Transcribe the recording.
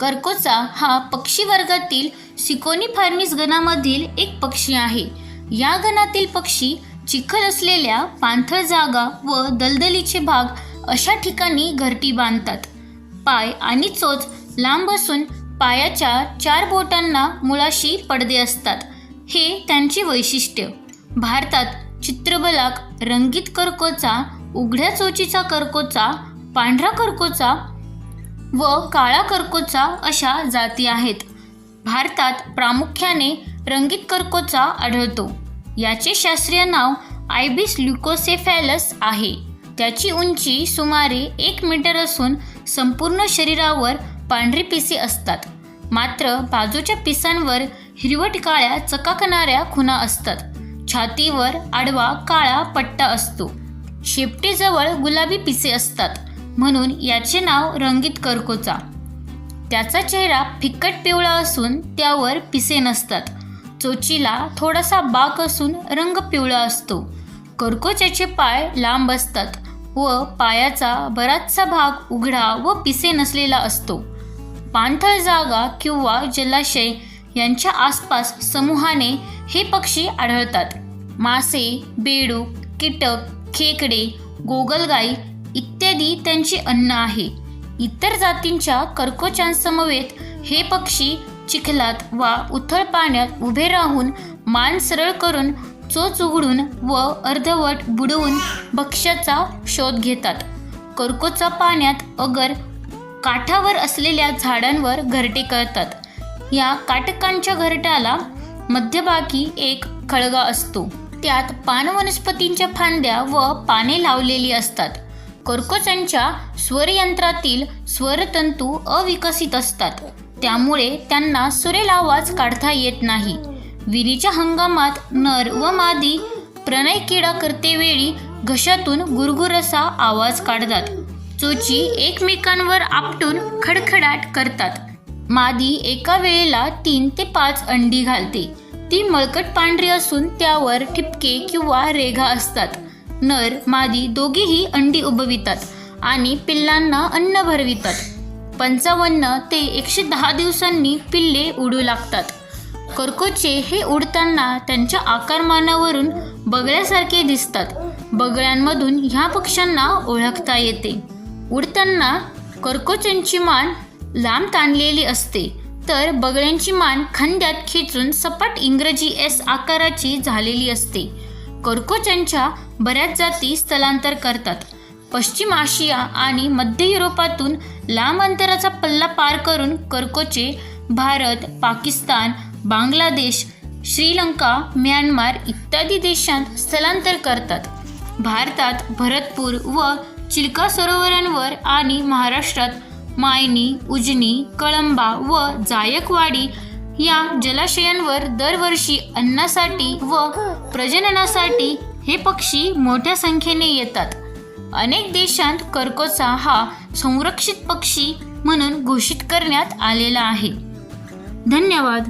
कर्कोचा हा पक्षी वर्गातील सिकोनी फार्मिस गणामधील एक पक्षी आहे. या गणातील पक्षी चिखल असलेल्या पाणथळ जागा व दलदलीचे भाग अशा ठिकाणी घरटी बांधतात. पाय आणि चोच लांब असून पायाच्या चार बोटांना मुळाशी पडदे असतात. हे त्यांचे वैशिष्ट्य. भारतात चित्रबलाक रंगीत कर्कोचा उघड्या चोचीचा कर्कोचा पांढरा कर्कोचा व काळा कर्कोचा अशा जाती आहेत. भारतात प्रामुख्याने रंगीत कर्कोचा आढळतो. याचे शास्त्रीय नाव आयबिस ल्युकोसेफॅलस आहे. त्याची उंची सुमारे एक मीटर असून संपूर्ण शरीरावर पांढरी पिसे असतात. मात्र बाजूच्या पिसांवर हिरवट काळ्या चकाकणाऱ्या खुणा असतात. छातीवर आडवा काळा पट्टा असतो. शेपटीजवळ गुलाबी पिसे असतात. म्हणून याचे नाव रंगीत कर्कोचा. त्याचा चेहरा फिक्कट पिवळा असून त्यावर पिसे नसतात. चोचीला थोडासा बाक असून रंग पिवळा असतो. कर्कोच्याचे पाय लांब असतात व पायाचा बराचसा भाग उघडा व पिसे नसलेला असतो. पाणथळ जागा किंवा जलाशय यांच्या आसपास समूहाने हे पक्षी आढळतात. मासे बेडूक कीटक खेकडे गोगलगाई इत्यादी त्यांचे अन्न आहे. इतर जातींच्या कर्कोचांसमवेत हे पक्षी चिखलात वा उथळ पाण्यात उभे राहून मान सरळ करून चोच उघडून व अर्धवट बुडवून भक्ष्याचा शोध घेतात. कर्कोचा पाण्यात अगर काठावर असलेल्या झाडांवर घरटे करतात. या काटकांच्या घरट्याला मध्यभागी एक खळगा असतो. त्यात पानवनस्पतींच्या फांद्या व पाने लावलेली असतात. कर्कोचांच्या स्वरयंत्रातील स्वरतंतू अविकसित असतात. त्यामुळे त्यांना सुरेल आवाज काढता येत नाही. विणीच्या हंगामात नर व मादी प्रणय किडा करतेवेळी घशातून गुरगुरसा आवाज काढतात. चोची एकमेकांवर आपटून खडखडाट करतात. मादी एका वेळेला तीन ते पाच अंडी घालते. ती मळकट पांढरी असून त्यावर ठिपके किंवा रेघा असतात. नर मादी दोघेही अंडी उबवितात आणि पिल्लांना अन्न भरवितात. पंचावन्न ते एकशे दहा दिवसांनी पिल्ले उडू लागतात. कर्कोचे हे उडताना त्यांच्या आकारमानावरून बगळ्यासारखे दिसतात. बगळ्यांमधून ह्या पक्ष्यांना ओळखता येते. उडताना कर्कोचांची मान लांब ताणलेली असते. तर बगळ्यांची मान खांद्यात खेचून सपाट इंग्रजी एस आकाराची झालेली असते. कर्कोच्यांच्या बऱ्याच जाती स्थलांतर करतात. पश्चिम आशिया आणि मध्य युरोपातून लांब अंतराचा पल्ला पार करून कर्कोचे भारत पाकिस्तान बांगलादेश श्रीलंका म्यानमार इत्यादी देशांत स्थलांतर करतात. भारतात भरतपूर व चिल्का सरोवरांवर आणि महाराष्ट्रात मायनी उजनी कळंबा व जायकवाडी या जलाशयांवर दरवर्षी अन्नासाठी व प्रजननासाठी हे पक्षी मोठ्या संख्येने येतात. अनेक देशांत कर्कोचा हा संरक्षित पक्षी म्हणून घोषित करण्यात आलेला आहे. धन्यवाद.